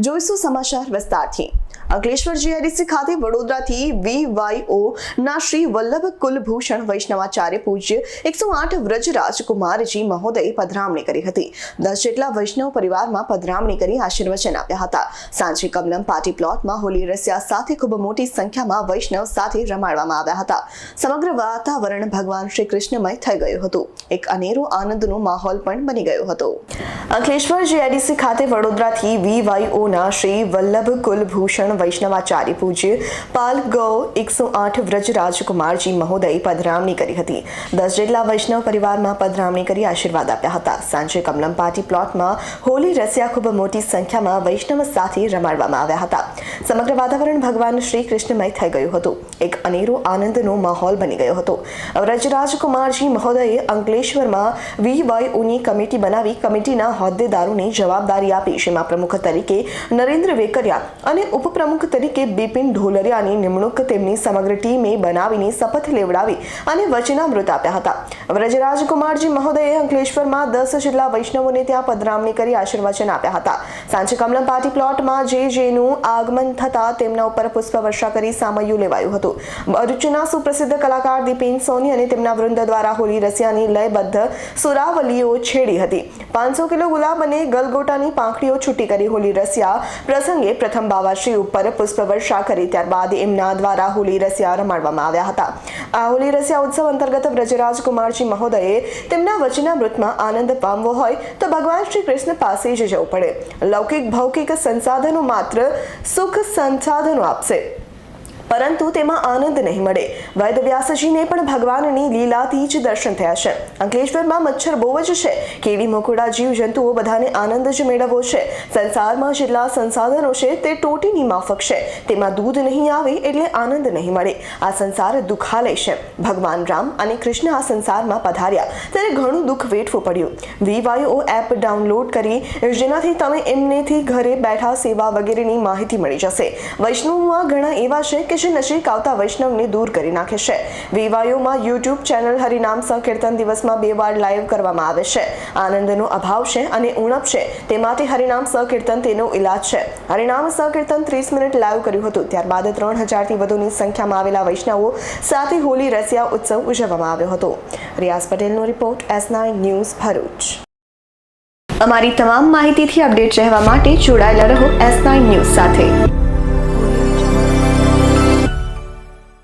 જોઈશું સમાચાર વિસ્તારથી. અંકલેશ્વર જીઆઈડીસી ખાતે વડોદરાથી વીવાયઓ ના શ્રી વલ્લભ કુલભૂષણ વૈષ્ણવાચાર્ય પૂજ્ય એકસો આઠ વ્રજ રાજકુમારજી મહોદય પધરામણી કરી હતી. દસ જેટલા વૈષ્ણવ પરિવારમાં પધરામણી કરી આશીર્વચન આપ્યા હતા. સાંજે કમલમ પાર્ટી પ્લોટમાં હોલી રસ્યા સાથે ખૂબ મોટી સંખ્યામાં વૈષ્ણવ સાથે રમાડવામાં આવ્યા હતા. સમગ્ર વાતાવરણ ભગવાન શ્રી કૃષ્ણમય થઈ ગયું હતું. એક અનેરો આનંદનો માહોલ પણ બની ગયો હતો. અંકલેશ્વર જીઆઈડીસી ખાતે વડોદરાથી વીવાયઓના શ્રી વલ્લભ કુલભૂષણ વૈષ્ણવાચાર્ય પૂજ્ય પાલ ગૌ એકસો આઠ વ્રજ રાજકુમારજી મહોદય પધરામણી કરી હતી. દસ જેટલા વૈષ્ણવ પરિવારમાં પધરામણી કરી આશીર્વાદ આપ્યા હતા. સાંજે કમલમ પાર્ટી પ્લોટમાં હોલી રસિયા ખૂબ મોટી સંખ્યામાં વૈષ્ણવ સાથે રમાડવામાં આવ્યા હતા. સમગ્ર વાતાવરણ ભગવાન શ્રી કૃષ્ણમય થઈ ગયું હતું. એક અનેરો આનંદનો માહોલ બની ગયો હતો. વ્રજરાજકુમારજી મહોદયે અંકલેશ્વરમાં વીવાયઓની કમિટી બનાવી કમિટીના હોદ્દેદારોને જવાબદારી આપી. જેમાં પ્રમુખ તરીકે નરેન્દ્ર વેકરિયા અને ઉપપ્રમુખ તરીકે બિપિન ઢોલરિયાની નિમણૂક તેમની સમગ્ર ટીમે બનાવીને શપથ લેવડાવી અને વચનામૃત આપ્યા હતા. વ્રજરાજકુમારજી મહોદયે અંકલેશ્વરમાં દસ જેટલા વૈષ્ણવોને ત્યાં પધરામણી કરી આશીર્વચન આપ્યા હતા. સાંજે કમલમ પાર્ટી પ્લોટમાં જે જેનું આગમન થતા તેમના ઉપર પુષ્પવર્ષા કરી સામયું લેવાયું હતું. ભરૂચના સુપ્રસિદ્ધ કલાકાર દીપેન સોની અને તેમના વૃંદ દ્વારા હોલી રસિયાની લયબદ્ધ સુરાવલીઓ છેડી હતી. પાંચસો કિલો ગુલાબ અને ગલગોટાની પાંખડીઓ છૂટી કરી હોલી રસિયા પ્રસંગે પ્રથમ બાવાશ્રી ઉપર પુષ્પવર્ષા કરી, ત્યારબાદ એમના દ્વારા હોલી રસિયા રમાડવામાં આવ્યા હતા. આ હોલી રસિયા ઉત્સવ અંતર્ગત વ્રજરાજ કુમારજી મહોદયે તેમના વચનામૃતમાં આનંદ પામવો હોય તો ભગવાન શ્રી કૃષ્ણ પાસે જ જવું પડે. લૌકિક ભૌતિક સંસાધનો માત્ર સુખ સંસાધનો આપશે. પરંતુ તેમાં આનંદ નહીં મળે. વૈદ વ્યાસજીને પણ ભગવાનની લીલાથી જ દર્શન થયા છે. અંકલેશ્વરમાં મચ્છર બહુ જ છે. કેવી મકોડા જીવ જંતુઓ બધાને આનંદ જ મેળવવો છે. સંસારમાં જેટલા સંસાધનો છે તે ટોટીની માફક છે. તેમાં દૂધ નહીં આવે એટલે આનંદ નહીં મળે. આ સંસાર દુઃખાલય છે. ભગવાન રામ અને કૃષ્ણ આ સંસારમાં પધાર્યા. ત્યારે ઘણું દુઃખ વેઠવું પડ્યું. વીવાયુઓ એપ ડાઉનલોડ કરી, જેનાથી તમે એમનેથી ઘરે બેઠા સેવા વગેરેની માહિતી મળી જશે. વૈષ્ણવમાં ઘણા એવા છે કે જે નજીક આવતા વૈષ્ણવને દૂર કરી નાખે છે. વેવાયોમાં યુટ્યુબ ચેનલ હરિનામ સંકીર્તન દિવસમાં બે વાર લાઈવ કરવામાં આવે છે. આનંદનો અભાવ છે અને ઉણપ છે. તે માટે હરિનામ સંકીર્તન તેનો ઇલાજ છે. હરિનામ સંકીર્તન ત્રીસ મિનિટ લાઈવ કર્યું હતું. ત્યારબાદ ત્રણ હજારથી વધુની સંખ્યામાં આવેલા વૈષ્ણવો સાથે હોલી રસિયા ઉત્સવ ઉજવવામાં આવ્યો હતો. રિયાઝ પટેલનો રિપોર્ટ એસ ન્યૂઝ ભરૂચ. અમારી તમામ માહિતીથી અપડેટ રહેવા માટે જોડાયેલા રહો એસ ન્યૂઝ સાથે.